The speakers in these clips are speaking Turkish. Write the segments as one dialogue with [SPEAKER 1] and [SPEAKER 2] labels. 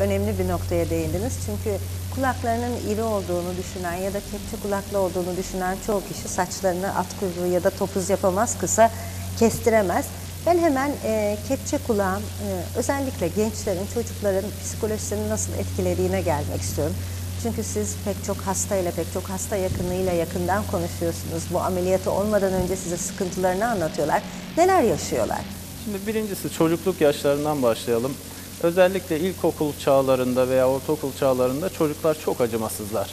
[SPEAKER 1] önemli bir noktaya değindiniz. Çünkü kulaklarının iri olduğunu düşünen ya da kepçe kulaklı olduğunu düşünen çoğu kişi saçlarını at kuyruğu ya da topuz yapamaz, kısa kestiremez. Ben hemen e, kepçe kulağın e, özellikle gençlerin, çocukların psikolojisini nasıl etkilediğine gelmek istiyorum. Çünkü siz pek çok hastayla, pek çok hasta yakınıyla yakından konuşuyorsunuz. Bu ameliyatı olmadan önce size sıkıntılarını anlatıyorlar. Neler yaşıyorlar?
[SPEAKER 2] Şimdi birincisi çocukluk yaşlarından başlayalım. Özellikle ilkokul çağlarında veya ortaokul çağlarında çocuklar çok acımasızlar.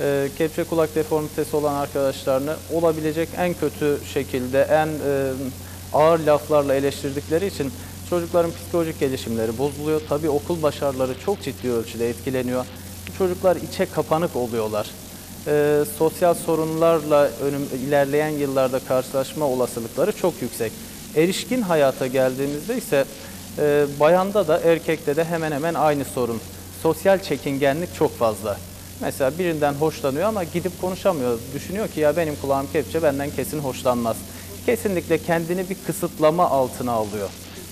[SPEAKER 2] Ee, kepçe kulak deformitesi olan arkadaşlarını olabilecek en kötü şekilde, en e, ağır laflarla eleştirdikleri için çocukların psikolojik gelişimleri bozuluyor. Tabii okul başarıları çok ciddi ölçüde etkileniyor. Çocuklar içe kapanık oluyorlar. Ee, sosyal sorunlarla önüm, ilerleyen yıllarda karşılaşma olasılıkları çok yüksek. Erişkin hayata geldiğimizde ise e, bayanda da erkekte de hemen hemen aynı sorun. Sosyal çekingenlik çok fazla. Mesela birinden hoşlanıyor ama gidip konuşamıyor. Düşünüyor ki ya benim kulağım kepçe benden kesin hoşlanmaz. Kesinlikle kendini bir kısıtlama altına alıyor.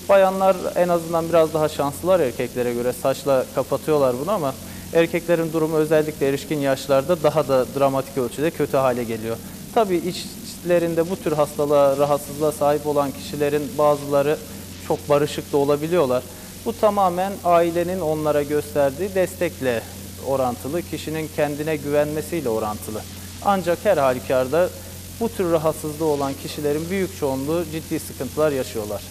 [SPEAKER 2] Bayanlar en azından biraz daha şanslılar erkeklere göre saçla kapatıyorlar bunu ama erkeklerin durumu özellikle erişkin yaşlarda daha da dramatik ölçüde kötü hale geliyor. Tabii içlerinde bu tür hastalığa, rahatsızlığa sahip olan kişilerin bazıları çok barışık da olabiliyorlar. Bu tamamen ailenin onlara gösterdiği destekle orantılı, kişinin kendine güvenmesiyle orantılı. Ancak her halükarda bu tür rahatsızlığı olan kişilerin büyük çoğunluğu ciddi sıkıntılar yaşıyorlar.